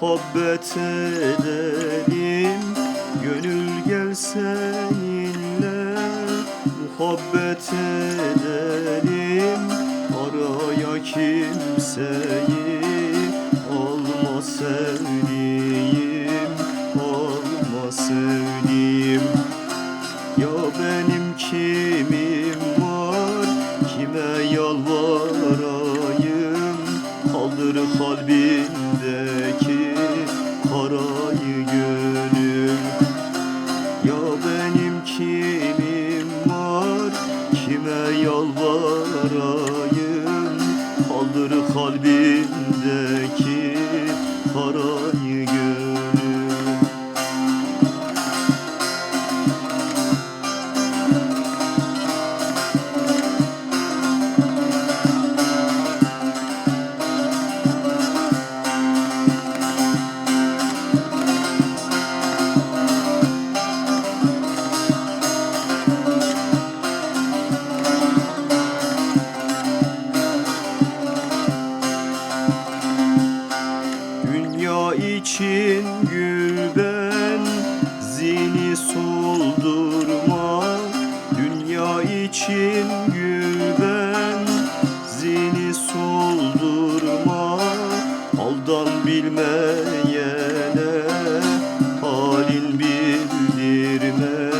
muhabbet edelim. Gönül gel seninle muhabbet edelim. Araya kimseyi yalvarayım Kaldır kalbindeki Karayı Zini soldurma Dünya için gül ben Zini soldurma Aldan bilmeyene Halin bildirme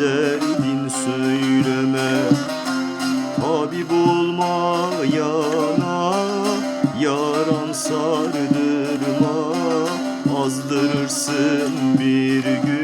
Derdin söyleme. Tabip olmayana yaran sardırma. Azdırırsın bir gün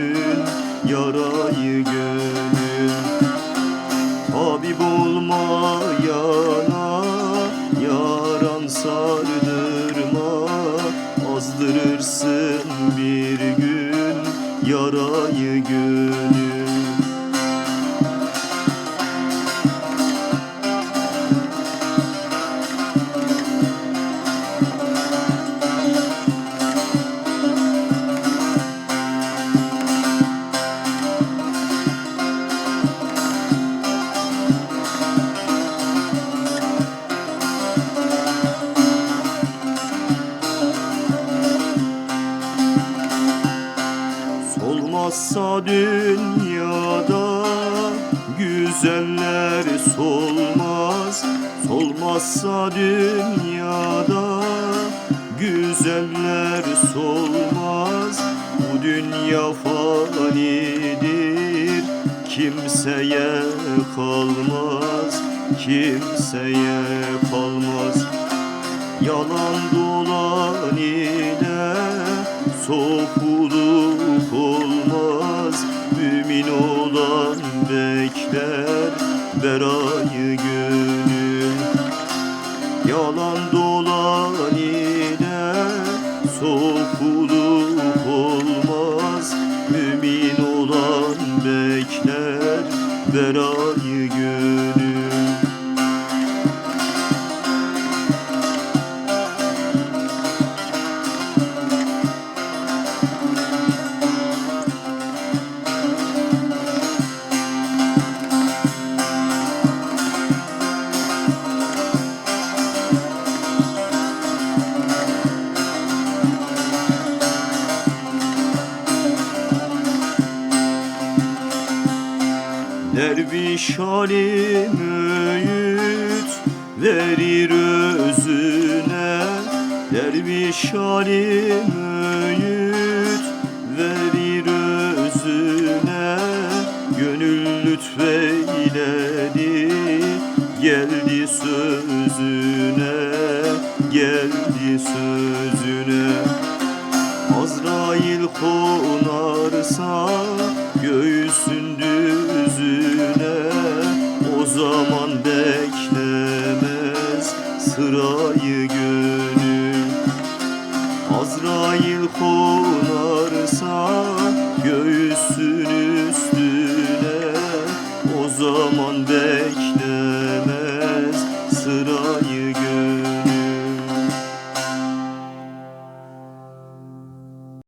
Solmazsa dünyada güzeller solmaz. Solmazsa dünyada güzeller solmaz. Bu dünya fanidir kimseye kalmaz. Kimseye kalmaz. Yalan dolan ile sokuluk bekler berayı gönül Yalan dolan ile sokuluk olmaz. Mümin olan bekler berayı gönül Derviş halim öğüt verir özüne. Derviş halim öğüt verir özüne. Gönül lütfeyledi geldi sözüne Geldi sözüne. Azrail konarsa göğsün gönül Azrail konarsa göğsün üstüne O zaman beklemez sırayı